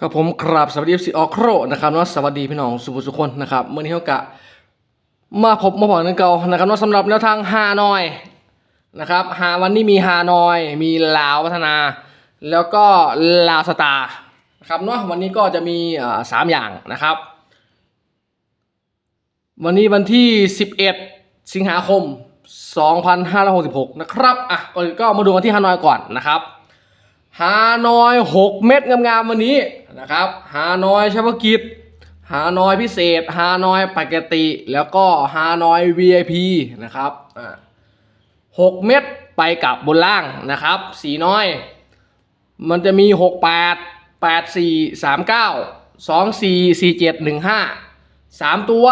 ครับผมครับสวัสดีอิฟซีออโครนะครับเนาะสวัสดีพี่น้องสุภุสุคนนะครับเมื่อนี้เขากะมาพบมาบอกนันเก่านะครับเนาะสำหรับแนวทางฮานอยนะครับฮาวันนี้มีฮานอย มีลาวพัฒนา แล้วก็ลาวสตาร์นะครับเนาะวันนี้ก็จะมีสามอย่างนะครับ วันนี้วันที่ 11 สิงหาคม 2566 นะครับอะก่อนอื่นก็มาดูกันที่ฮานอยก่อนนะครับ ฮานอย 6 เม็ดงามๆวันนี้นะครับฮานอยเฉพาะกิจฮานอยพิเศษฮานอยปกติ แล้วก็ฮานอย VIP นะครับอ่า6เม็ดไปกับบนล่างนะครับ สีน้อย มันจะมี 68 84 39 24 47 15 3 ตัว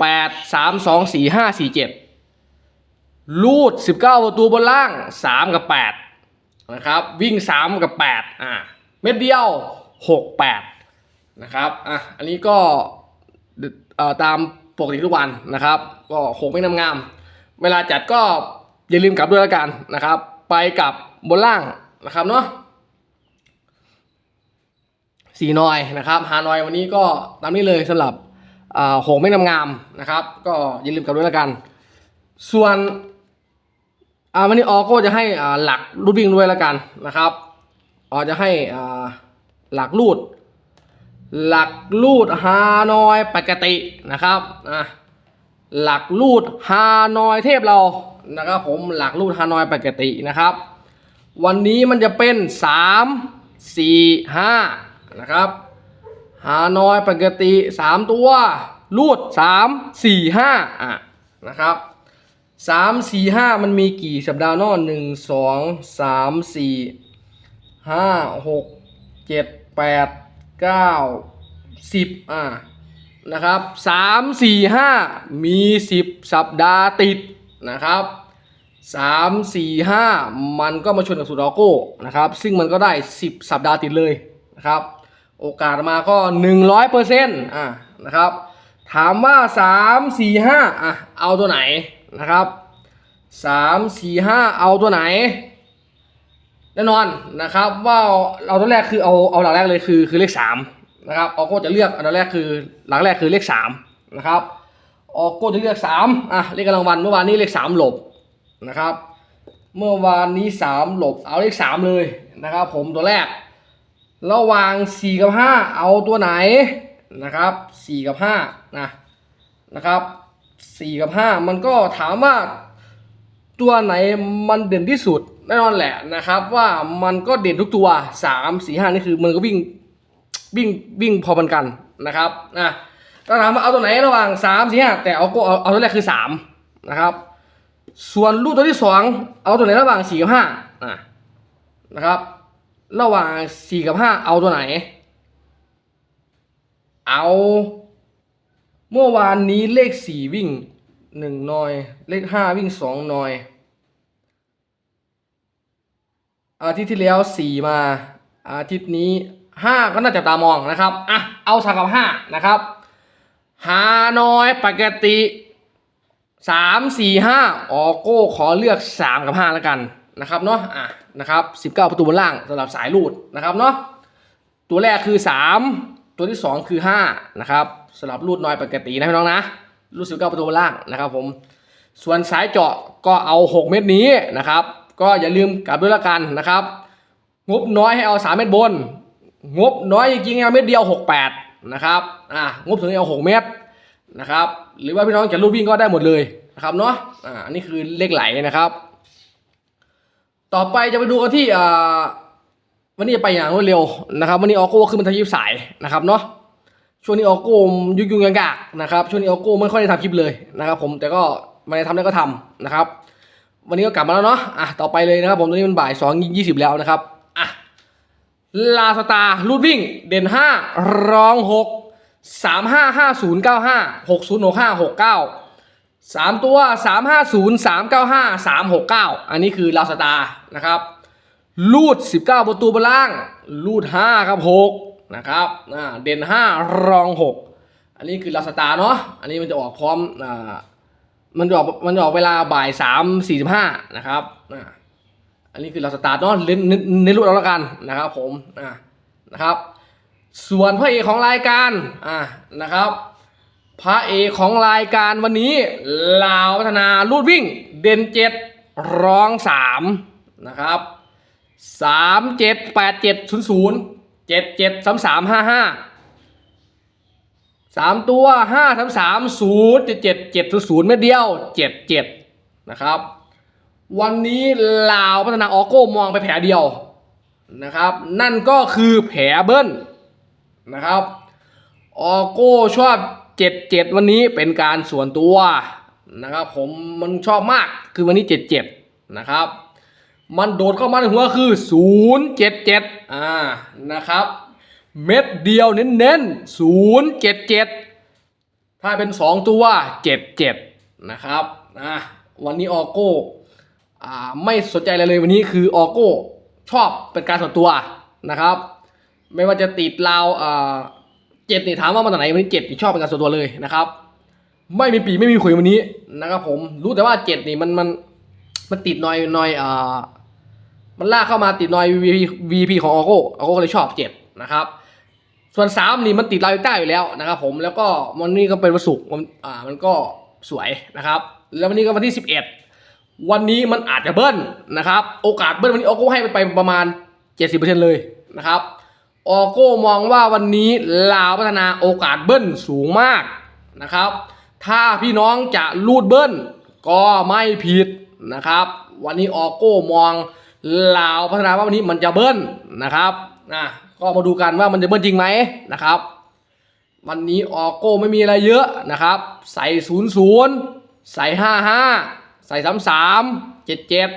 468 32 45 47ลูด 19 ประตูบนล่าง 3 กับ 8 นะครับ วิ่ง 3 กับ 8 อ่าเม็ดเดียว 6 8 นะครับ อะ อันนี้ก็ตามปกติทุกวันนะครับ ก็หกไม่นำงาม เวลาจัดก็อย่าลืมกลับด้วยแล้วกันนะครับ ไปกับบนล่างนะครับเนาะสีนอยนะครับฮานอยวันนี้ก็ตามนี้เลยสำหรับหงไม่นำงามนะครับ ก็อย่าลืมกลับด้วยแล้วกัน ส่วน อ่าวันนี้ออก็จะให้อ่าหลักรูดวิ่งด้วยแล้วกันนะครับออจะให้อ่าหลักรูด หลักรูดฮานอยปกตินะครับอะหลักรูดฮานอยเทพเรานะครับผมหลักรูดฮานอยปกตินะครับ วันนี้มันจะเป็น 3 4 5นะครับฮานอยปกติ 3 ตัวรูด 3 4 5อะนะครับ 3 4 5มันมีกี่สัปดาห์เนอะ1 2 3 4 5 6 7 8 9 10อะนะครับ3 4 5มี10สัปดาห์ติดนะครับสามสี่ห้ามันก็มาชนกับสูตรอโก้นะครับซึ่งมันก็ได้สิบสัปดาห์ติดเลยนะครับโอกาสมาก็หนึ่งร้อยเปอร์เซ็นต์อะนะครับถามว่าสามสี่ห้าอะเอาตัวไหน นะครับสามสี่ห้าเอาตัวไหน แน่นอนนะครับว่าเอาตัวแรกคือเอาเอาหลักแรกเลยคือคือเลขสามนะครับออโก้จะเลือกอันดับแรกคือหลักแรกคือเลขสามนะครับออโก้จะเลือกสามอะเลขกำลังวันเมื่อวานนี้เลขสามหลบนะครับ เมื่อวานนี้สามหลบเอาเลขสามเลยนะครับผมตัวแรกระหว่างสี่กับห้าเอาตัวไหนนะครับสี่กับห้านะนะครับ สี่กับห้ามันก็ถามว่าตัวไหนมันเด่นที่สุดแน่นอนแหละนะครับ ว่ามันก็เด่นทุกตัวสามสี่ห้านี่คือมันก็วิ่งวิ่งวิ่งพอมันกันนะครับนะถ้าถามว่าเอาตัวไหนระหว่างสามสี่ห้าแต่เอาก็เอาเอาตัวแรกคือสามนะครับ ส่วนลูกตัวที่สองเอาตัวไหนระหว่างสี่กับห้าอะนะครับ ระหว่างสี่กับห้าเอาตัวไหน เอา เมื่อวานนี้เลขสี่วิ่งหนึ่งนอย เลขห้าวิ่งสองนอย อาทิตย์ที่แล้วสี่มา อาทิตย์นี้ห้าก็น่าจะตามองนะครับอะเอาสามกับห้านะครับฮานอยปกติสามสี่ห้าออโก้ขอเลือกสามกับห้าแล้วกันนะครับเนาะอะนะครับสิบเก้าประตูบนล่างสำหรับสายรูดนะครับเนาะตัวแรกคือสามตัวที่สองคือห้านะครับ สำหรับรูดน้อยปกตินะพี่น้องนะรูดสิบเก้าประตูล่างนะครับผมส่วนสายเจาะก็เอาหกเม็ดนี้นะครับ ก็อย่าลืมกลับด้วยละกันนะครับ งบน้อยให้เอาสามเม็ดบน งบน้อยจริงๆเอาเม็ดเดียวหกแปดนะครับอะงบถึงเอาหกเม็ดนะครับ หรือว่าพี่น้องจะรูดวิ่งก็ได้หมดเลยนะครับเนาะอ่านนี้คือเลขไหลนะครับ ต่อไปจะไปดูกันที่อ่าวันนี้จะไปอย่างรวดเร็วนะครับ วันนี้ออโก้ขึ้นบรรทัดยิบสายนะครับเนาะ ช่วงนี้ออโก้ยุ่งยุ่งยากๆนะครับช่วงนี้ออโก้ไม่ค่อยได้ทำคลิปเลยนะครับผมแต่ก็ไม่ได้ทำได้ก็ทำนะครับ วันนี้ก็กลับมาแล้วเนาะอะต่อไปเลยนะครับผมตอนนี้มันบ่ายสองยี่สิบแล้วนะครับอะลาสตาร์รูดวิ่ง เด่นห้ารองหกสามห้าห้าศูนย์เก้าห้าหกศูนย์หกห้าหกเก้าสามตัวสามห้าศูนย์สามเก้าห้าสามหกเก้าอันนี้คือลาสตานะครับ ลูดสิบเก้าประตูบนล่าง ลูดห้าครับหก นะครับอ่าเด่นห้ารองหกอันนี้คือลาสตาเนาะอันนี้มันจะออกพร้อมอ่ามันจะออกมันจะออกเวลาบ่ายสามสี่สิบห้านะครับอ่าอันนี้คือเราสตาเนาะเน้นเน้นเน้นเอาแล้วกันนะครับผมอ่านะครับส่วนพระเอกของรายการอะนะครับพระเอกของรายการวันนี้ลาวพัฒนาลูดวิ่ง เด่นเจ็ดรองสามนะครับสามเจ็ดแปดเจ็ดศูนย์ศูนย์ เจ็ดเจ็ดสามสามห้าห้าสามตัวห้าสามสามศูนย์เจ็ดเจ็ดเจ็ดศูนย์ศูนย์เม็ดเดียวเจ็ดเจ็ดนะครับ วันนี้ลาวพัฒนาออโก้มองไปแผลเดียวนะครับ นั่นก็คือแผลเบิ้ลนะครับ ออโก้ชอบเจ็ดเจ็ดวันนี้เป็นการส่วนตัวนะครับ ผมมันชอบมากคือวันนี้เจ็ดเจ็ดนะครับ มันโดดเข้ามาในหัวคือศูนย์เจ็ดเจ็ดอ่า นะครับ เม็ดเดียวเน้นๆศูนย์เจ็ดเจ็ดถ้าเป็นสองตัวเจ็ดเจ็ดนะครับ อ่า วันนี้ออโก้ อ่า ไม่สนใจอะไรเลยวันนี้คือออโก้ ชอบเป็นการส่วนตัวนะครับ ไม่ว่าจะติดลาวอ่าเจ็ดนี่ถามว่ามาจากไหนวันนี้เจ็ดนี่ชอบเป็นการส่วนตัวเลยนะครับ ไม่มีปีไม่มีขุยวันนี้นะครับผม รู้แต่ว่าเจ็ดนี่มันมันมันติดหน่อยหน่อยอ่า มันลากเข้ามาติดหน่อย VP VP ของออโก้ออโก้ก็เลยชอบเจ็ดนะครับ ส่วนสามนี่มันติดลาวใต้อยู่แล้วนะครับผมแล้วก็วันนี้ก็เป็นวันศุกร์มันอ่ามันก็สวยนะครับ แล้ววันนี้ก็วันที่สิบเอ็ดวันนี้มันอาจจะเบิ้ลนะครับ โอกาสเบิ้ลวันนี้ออโก้ให้ไปประมาณเจ็ดสิบเปอร์เซ็นต์เลยนะครับออโก้มองว่าวันนี้ลาวพัฒนาโอกาสเบิ้ลสูงมากนะครับ ถ้าพี่น้องจะลูดเบิ้ลก็ไม่ผิดนะครับ วันนี้ออโก้มอง ลาวพัฒนาว่าวันนี้มันจะเบิ้ลนะครับนะก็มาดูกันว่ามันจะเบิ้ลจริงไหมนะครับ วันนี้ออโก้ไม่มีอะไรเยอะนะครับ ใส่ศูนย์ศูนย์ใส่ห้าห้าใส่สามสามเจ็ดเจ็ด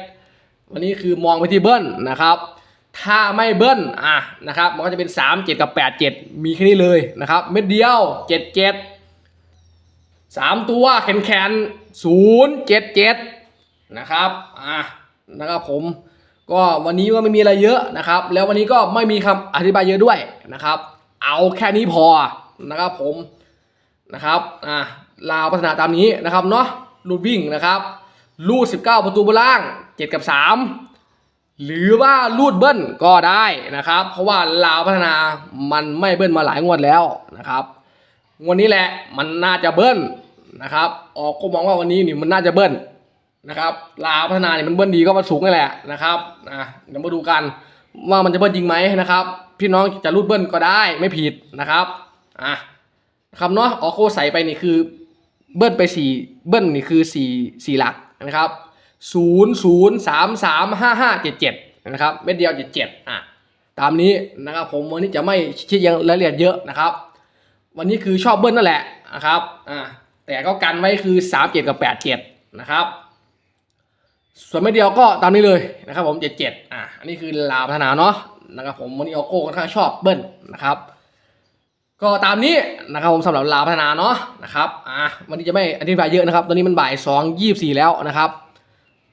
วันนี้คือมองไปที่เบิ้ลนะครับ ถ้าไม่เบิ้ลอะนะครับมันก็จะเป็น3 7กับ8 7มีแค่นี้เลยนะครับ เม็ดเดียว7 7 3ตัวแขนแขน0 7 7นะครับ อะนะครับผม ก็วันนี้ก็ไม่มีอะไรเยอะนะครับ แล้ววันนี้ก็ไม่มีคำอธิบายเยอะด้วยนะครับ เอาแค่นี้พอนะครับผมนะครับอะลาวพัฒนาตามนี้นะครับเนาะลูดวิ่งนะครับลูด 19 ประตูบนล่าง 7 กับ 3 หรือว่าลูดเบิ้ลก็ได้นะครับ เพราะว่าลาวพัฒนามันไม่เบิ้ลมาหลายงวดแล้วนะครับงวดนี้แหละมันน่าจะเบิ้ลนะครับออกก็มองว่าวันนี้นี่มันน่าจะเบิ้ล นะครับลาพัฒนาเนี่ยมันเบิ้ลดีก็มาสูงนี่แหละนะครับอะเดี๋ยวมาดูกันว่ามันจะเบิ้ลจริงไหมนะครับ พี่น้องจะรูดเบิ้ลก็ได้ไม่ผิดนะครับอะคำเนาะออโคใส่ไปนี่คือเบิ้ลไปสี่เบิ้ลนี่คือสี่สี่หลักนะครับศูนย์ศูนย์สามสามห้าห้าเจ็ดเจ็ดนะครับเม็ดเดียวเจ็ดเจ็ดอะตามนี้นะครับผมวันนี้จะไม่ชี้ยังรายละเอียดเยอะนะครับ วันนี้คือชอบเบิ้ลนั่นแหละนะครับอ่าแต่ก็กันไว้คือสามเจ็ดกับแปดเจ็ดนะครับ ส่วนเม็ดเดียวก็ตามนี้เลยนะครับผมเจ็ดเจ็ดอะอันนี้คือลาวพัฒนาเนาะนะครับผมวันนี้ออโก้ค่อนข้างชอบเบิ้ลนะครับ ก็ตามนี้นะครับผมสำหรับลาวพัฒนาเนาะนะครับอะวันนี้จะไม่อธิบายเยอะนะครับ ตอนนี้มันบ่ายสองยี่สี่แล้วนะครับ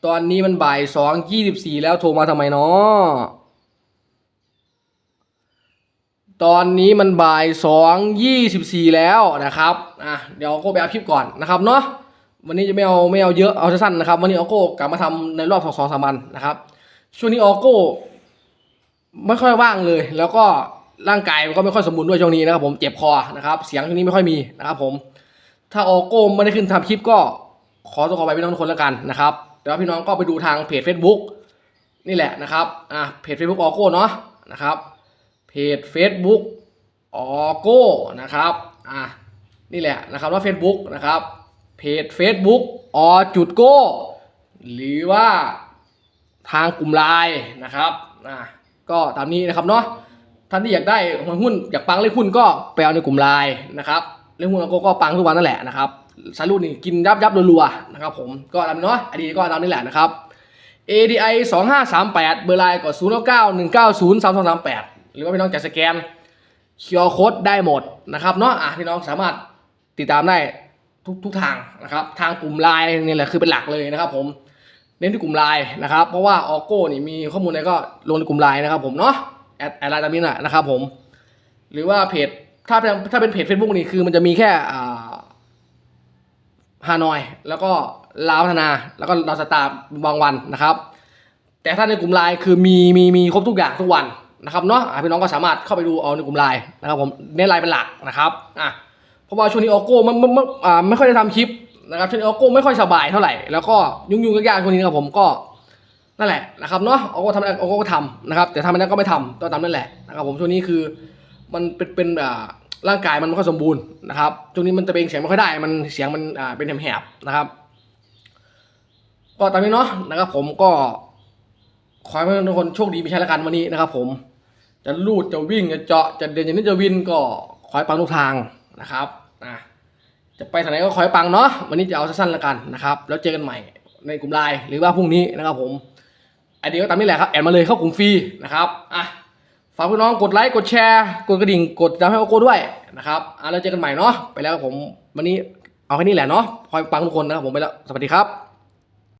ตอนนี้มันบ่ายสองยี่สิบสี่แล้วโทรมาทำไมเนาะตอนนี้มันบ่ายสองยี่สิบสี่แล้วนะครับอะเดี๋ยวโก้ไปเอาคลิปก่อนนะครับเนาะ วันนี้จะไม่เอาไม่เอาเยอะเอาสั้นๆนะครับวันนี้ออโก้กลับมาทำในรอบสองสองสามวันนะครับ ช่วงนี้ออโก้ไม่ค่อยว่างเลย แล้วก็ร่างกายมันก็ไม่ค่อยสมบูรณ์ด้วยช่วงนี้นะครับผมเจ็บคอนะครับเสียงช่วงนี้ไม่ค่อยมีนะครับผมถ้าออโก้ไม่ได้ขึ้นทำคลิปก็ขอตัวขอไปพี่น้องทุกคนแล้วกันนะครับแต่ว่าพี่น้องก็ไปดูทางเพจ Facebook นี่แหละนะครับอะเพจ Facebook ออโก้เนาะนะครับเพจ Facebook ออโก้นะครับอะนี่แหละนะครับว่า Facebook นะครับ เพจ Facebook อจุดโก้ หรือว่าทางกลุ่มไลน์นะครับอะก็ตามนี้นะครับเนาะท่านที่อยากได้หุ้นอยากปังเลขหุ้นก็ไปเอาในกลุ่มไลน์นะครับเลขหุ้นออโกก็ปังทุกวันนั่นแหละนะครับสายรุ่นนี่กินยับยับรัวๆนะครับผมก็ตามนี้เนาะอดีตก็ตามนี้แหละนะครับ ADI 2538 เบอร์ไลน์ก็0 9 1 9 0 3 2 3 8 หรือว่าพี่น้องจะสแกน QR Code ได้หมดนะครับเนาะอะพี่น้องสามารถติดตามได้ ทุกทุกทางนะครับ ทางกลุ่มไลน์นี่แหละคือเป็นหลักเลยนะครับ ผมเน้นที่กลุ่มไลน์นะครับ เพราะว่าออโก้นี่มีข้อมูลอะไรก็ลงในกลุ่มไลน์นะครับ ผมเนาะแอดแอดไลน์ตามนี้นะนะครับ ผม หรือว่าเพจถ้าเป็นถ้าเป็นเพจ Facebook นี่คือมันจะมีแค่อ่าฮานอย แล้วก็ลาวพัฒนา แล้วก็ดาวสตาร์บางวันนะครับ แต่ถ้าในกลุ่มไลน์คือมีมีมีครบทุกอย่างทุกวันนะครับเนาะพี่น้องก็สามารถเข้าไปดูเอาในกลุ่มไลน์นะครับผมเน้นไลน์เป็นหลักนะครับอะ เพราะว่าช่วงนี้ออโก้มันมันมันอ่าไม่ค่อยได้ทำคลิปนะครับช่วงนี้ออโก้ไม่ค่อยสบายเท่าไหร่แล้วก็ยุ่งๆยากๆช่วงนี้นะครับผมก็นั่นแหละนะครับเนาะออโก้ทำอะไรออโก้ก็ทำนะครับแต่ทำไม่ได้ก็ไม่ทำก็ทำนั่นแหละนะครับผมช่วงนี้คือมันเป็นเป็นอ่าร่างกายมันไม่ค่อยสมบูรณ์นะครับช่วงนี้มันตะเบงเสียงไม่ค่อยได้ มันเสียงมันอ่าเป็นแหบๆนะครับ ก็ตามนี้เนาะนะครับ ผมก็ขอให้ทุกคนโชคดีมีชัยละกันวันนี้นะครับ ผม จะลูดจะวิ่งจะเจาะจะเดินอย่างนี้จะวินก็ขอให้ปังทุกทาง นะครับนะจะไปทางไหนก็ขอให้ปังเนาะวันนี้จะเอาสั้นๆแล้วกันนะครับแล้วเจอกันใหม่ในกลุ่มไลน์หรือว่าพรุ่งนี้นะครับผมไอเดียก็ตามนี้แหละครับแอดมาเลยเข้ากลุ่มฟรีนะครับอะฝากพี่น้องกดไลค์กดแชร์กดกระดิ่งกดดาวให้โอโก้ด้วยนะครับอะแล้วเจอกันใหม่เนาะไปแล้วครับผมวันนี้เอาแค่นี้แหละเนาะขอให้ปังทุกคนนะครับผมไปแล้วสวัสดีครับ